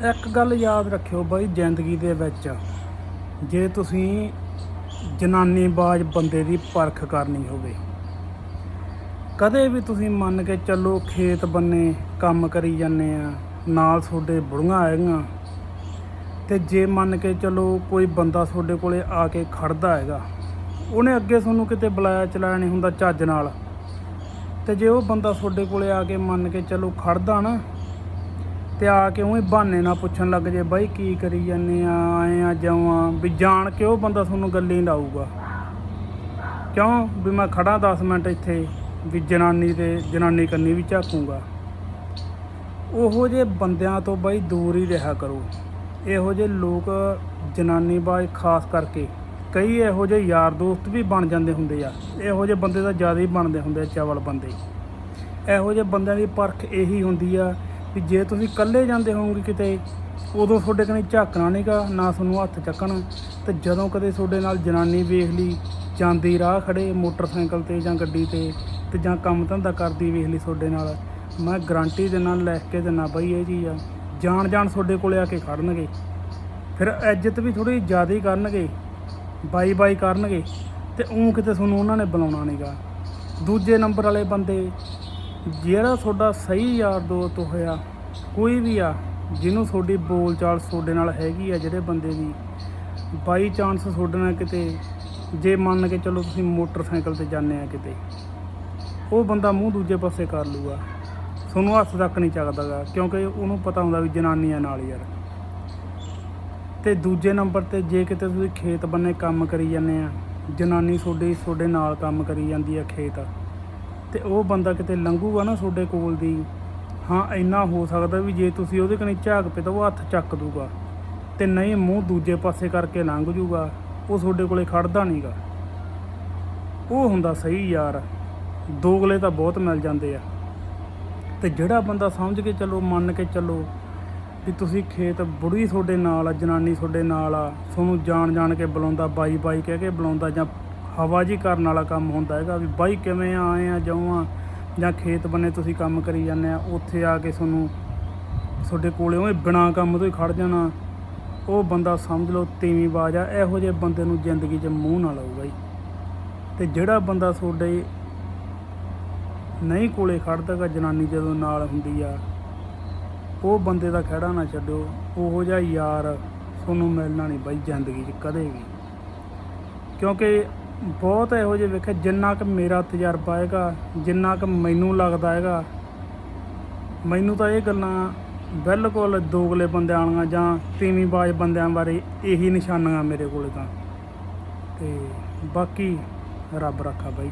ਇੱਕ ਗੱਲ ਯਾਦ ਰੱਖਿਓ ਬਾਈ ਜ਼ਿੰਦਗੀ ਦੇ ਵਿੱਚ, ਜੇ ਤੁਸੀਂ ਜਨਾਨੀਬਾਜ਼ ਬੰਦੇ ਦੀ ਪਰਖ ਕਰਨੀ ਹੋਵੇ, ਕਦੇ ਵੀ ਤੁਸੀਂ ਮੰਨ ਕੇ ਚੱਲੋ ਖੇਤ ਬੰਨੇ ਕੰਮ ਕਰੀ ਜਾਂਦੇ ਆ, ਨਾਲ ਤੁਹਾਡੇ ਬੁੜੀਆਂ ਆਏਗੀਆਂ ਤੇ ਜੇ ਮੰਨ ਕੇ ਚੱਲੋ ਕੋਈ ਬੰਦਾ ਤੁਹਾਡੇ ਕੋਲੇ ਆ ਕੇ ਖੜਦਾ ਹੈਗਾ, ਉਹਨੇ ਅੱਗੇ ਤੁਹਾਨੂੰ ਕਿਤੇ ਬੁਲਾਇਆ ਚਲਾਇਆ ਨਹੀਂ ਹੁੰਦਾ ਚੱਜ ਨਾਲ, ਤੇ ਜੇ ਉਹ ਬੰਦਾ ਤੁਹਾਡੇ ਕੋਲੇ ਆ ਕੇ ਮੰਨ ਕੇ ਚੱਲੋ ਖੜਦਾ ਨਾ ਤੇ ਆ ਕੇ ਉਵੇਂ ਬਹਾਨੇ ਨਾਲ ਪੁੱਛਣ ਲੱਗ ਜੇ, ਬਾਈ ਕੀ ਕਰੀ ਜਾਂਦੇ ਆ? ਆਏ ਆ, ਜਾਵਾਂ। ਵੀ ਜਾਣ ਕੇ ਉਹ ਬੰਦਾ ਤੁਹਾਨੂੰ ਗੱਲੀ ਲਾਊਗਾ। ਕਿਉਂ? ਵੀ ਮੈਂ ਖੜਾ 10 ਮਿੰਟ ਇੱਥੇ, ਵੀ ਜਨਾਨੀ ਤੇ ਜਨਾਨੀ ਕੰਨੀ ਵੀ ਝਾਕੂਗਾ। ਉਹੋ ਜੇ ਬੰਦਿਆਂ ਤੋਂ ਬਾਈ ਦੂਰ ਹੀ ਰਿਹਾ ਕਰੋ। ਇਹੋ ਜਿਹੇ ਲੋਕ ਜਨਾਨੀ ਬਾਜ ਖਾਸ ਕਰਕੇ, ਕਈ ਇਹੋ ਜਿਹੇ ਯਾਰ ਦੋਸਤ ਵੀ ਬਣ ਜਾਂਦੇ ਹੁੰਦੇ ਆ। ਇਹੋ ਜਿਹੇ ਬੰਦੇ ਤਾਂ ਜ਼ਿਆਦਾ ਹੀ ਬਣਦੇ ਹੁੰਦੇ ਆ, ਚਵਲ ਬੰਦੇ। ਇਹੋ ਜਿਹੇ ਬੰਦਿਆਂ ਦੀ ਪਰਖ ਇਹੀ ਹੁੰਦੀ ਆ ਵੀ ਜੇ ਤੁਸੀਂ ਇਕੱਲੇ ਜਾਂਦੇ ਹੋਵੋਗੇ ਕਿਤੇ, ਉਦੋਂ ਤੁਹਾਡੇ ਕਨੇ ਝਾਕਣਾ ਨਹੀਂਗਾ ਨਾ ਤੁਹਾਨੂੰ ਹੱਥ ਚੱਕਣ। ਤੇ ਜਦੋਂ ਕਦੇ ਤੁਹਾਡੇ ਨਾਲ ਜਨਾਨੀ ਵੇਖ ਲਈ, ਜਾਂਦੀ ਰਾਹ ਖੜੇ ਮੋਟਰਸਾਈਕਲ ਤੇ ਜਾਂ ਗੱਡੀ ਤੇ ਤੇ ਜਾਂ ਕੰਮ ਧੰਦਾ ਕਰਦੀ ਵੇਖ ਲਈ ਤੁਹਾਡੇ ਨਾਲ, ਮੈਂ ਗਾਰੰਟੀ ਦੇ ਨਾਲ ਲਿਖ ਕੇ ਦਿੰਨਾ ਬਈ ਇਹ ਚੀਜ਼ ਆ। ਜਾਣ ਜਾਣ ਤੁਹਾਡੇ ਕੋਲੇ ਆ ਕੇ ਖੜਨਗੇ। ਫਿਰ ਇੱਜ਼ਤ ਵੀ ਥੋੜੀ ਜ਼ਿਆਦਾ ਕਰਨਗੇ ਬਾਈ ਬਾਈ ਕਰਨਗੇ, ਤੇ ਉਹ ਕਿਤੇ ਤੁਹਾਨੂੰ ਉਹਨਾਂ ਨੇ ਬੁਲਾਉਣਾ ਨਹੀਂਗਾ ਦੂਜੇ ਨੰਬਰ ਵਾਲੇ ਬੰਦੇ ਜਿਹੜਾ ਤੁਹਾਡਾ ਸਹੀ ਯਾਰ ਦੋਸਤ ਹੋਇਆ, ਕੋਈ ਵੀ ਆ, ਜਿਹਨੂੰ ਤੁਹਾਡੀ ਬੋਲਚਾਲ ਤੁਹਾਡੇ ਨਾਲ ਹੈਗੀ ਆ ਜਿਹੜੇ ਬੰਦੇ ਦੀ, ਬਾਈ ਚਾਂਸ ਤੁਹਾਡੇ ਨਾਲ ਕਿਤੇ, ਜੇ ਮੰਨ ਕੇ ਚਲੋ ਤੁਸੀਂ ਮੋਟਰਸਾਈਕਲ ਤੇ ਜਾਂਦੇ ਆ ਕਿਤੇ, ਉਹ ਬੰਦਾ ਮੂੰਹ ਦੂਜੇ ਪਾਸੇ ਕਰ ਲੂਗਾ। ਤੁਹਾਨੂੰ ਹੱਥ ਤੱਕ ਨਹੀਂ ਚੱਕਦਾਗਾ, ਕਿਉਂਕਿ ਉਹਨੂੰ ਪਤਾ ਹੁੰਦਾ ਵੀ ਜਨਾਨੀਆਂ ਨਾਲ ਯਾਰ। ਤੇ ਦੂਜੇ ਨੰਬਰ ਤੇ ਜੇ ਕਿਤੇ ਤੁਸੀਂ ਖੇਤ ਬੰਨੇ ਕੰਮ ਕਰੀ ਜਾਂਦੇ ਆ, ਜਨਾਨੀ ਤੁਹਾਡੀ ਤੁਹਾਡੇ ਨਾਲ ਕੰਮ ਕਰੀ ਜਾਂਦੀ ਆ ਖੇਤ। ਤੇ ਉਹ ਬੰਦਾ ਕਿਤੇ ਲੰਘੂਗਾ ਨਾ ਤੁਹਾਡੇ ਕੋਲ ਦੀ, ਹਾਂ, ਇੰਨਾ ਹੋ ਸਕਦਾ ਵੀ ਜੇ ਤੁਸੀਂ ਉਹਦੇ ਕਨੇ ਝਾਕ ਪਏ ਤਾਂ ਉਹ ਹੱਥ ਚੱਕ ਦੂਗਾ ਤੇ ਨਹੀਂ ਮੂੰਹ ਦੂਜੇ ਪਾਸੇ ਕਰਕੇ ਲੰਘ ਜੂਗਾ, ਉਹ ਤੁਹਾਡੇ ਕੋਲੇ ਖੜਦਾ ਨਹੀਂਗਾ ਉਹ ਹੁੰਦਾ ਸਹੀ ਯਾਰ ਦੋਗਲੇ ਤਾਂ ਬਹੁਤ ਮਿਲ ਜਾਂਦੇ ਆ। ਤੇ ਜਿਹੜਾ ਬੰਦਾ ਸਮਝ ਕੇ ਚੱਲੋ, ਮੰਨ ਕੇ ਚੱਲੋ ਵੀ ਤੁਸੀਂ ਖੇਤ ਬੁੜੀ ਤੁਹਾਡੇ ਨਾਲ ਆ, ਜਨਾਨੀ ਤੁਹਾਡੇ ਨਾਲ ਆ, ਤੁਹਾਨੂੰ ਜਾਣ ਜਾਣ ਕੇ ਬੁਲਾਉਂਦਾ ਬਾਈ ਬਾਈ ਕਹਿ ਕੇ ਬੁਲਾਉਂਦਾ ਜਾਂ ਹਵਾ ਜੀ ਕਰਨ ਵਾਲਾ ਕੰਮ ਹੁੰਦਾ ਹੈਗਾ ਵੀ ਬਾਈ ਕਿਵੇਂ ਆਏ ਆ, ਜਾਉਂ ਆ, ਜਾਂ ਖੇਤ ਬੰਨੇ ਤੁਸੀਂ ਕੰਮ ਕਰੀ ਜਾਂਦੇ ਆ, ਉੱਥੇ ਆ ਕੇ ਤੁਹਾਨੂੰ ਤੁਹਾਡੇ ਕੋਲੇ ਉਹ ਬਿਨਾ ਕੰਮ ਤੋਂ ਹੀ ਖੜ ਜਾਣਾ। ਉਹ ਬੰਦਾ ਸਮਝ ਲਓ ਤੀਵੀਂ ਬਾਜ ਆ, ਇਹੋ ਜਿਹੇ ਬੰਦੇ ਨੂੰ ਜ਼ਿੰਦਗੀ 'ਚ ਮੂੰਹ ਨਾ ਲਾਊਗਾ ਜੀ ਤੇ ਜਿਹੜਾ ਬੰਦਾ ਤੁਹਾਡੇ ਨਹੀਂ ਕੋਲੇ ਖੜਦਾਗਾ ਜਨਾਨੀ ਜਦੋਂ ਨਾਲ ਹੁੰਦੀ ਆ, ਉਹ ਬੰਦੇ ਦਾ ਖੜਾ ਨਾ ਛੱਡੋ ਉਹੋ ਜਿਹਾ ਯਾਰ ਤੁਹਾਨੂੰ ਮਿਲਣਾ ਨਹੀਂ ਬਾਈ ਜ਼ਿੰਦਗੀ 'ਚ ਕਦੇ ਵੀ। ਕਿਉਂਕਿ ਬਹੁਤ ਇਹੋ ਜਿਹੇ ਵੇਖੇ, ਜਿੰਨਾ ਕੁ ਮੇਰਾ ਤਜਰਬਾ ਹੈਗਾ, ਜਿੰਨਾ ਕੁ ਮੈਨੂੰ ਲੱਗਦਾ ਹੈਗਾ। ਮੈਨੂੰ ਤਾਂ ਇਹ ਗੱਲਾਂ ਬਿਲਕੁਲ ਦੋਗਲੇ ਬੰਦਿਆਂ ਵਾਲੀਆਂ ਜਾਂ ਤੀਵੀਂ ਬਾਜ ਬੰਦਿਆਂ ਬਾਰੇ ਇਹੀ ਨਿਸ਼ਾਨੀਆਂ ਮੇਰੇ ਕੋਲ ਤਾਂ। ਤੇ ਬਾਕੀ ਰੱਬ ਰੱਖਾ ਬਾਈ।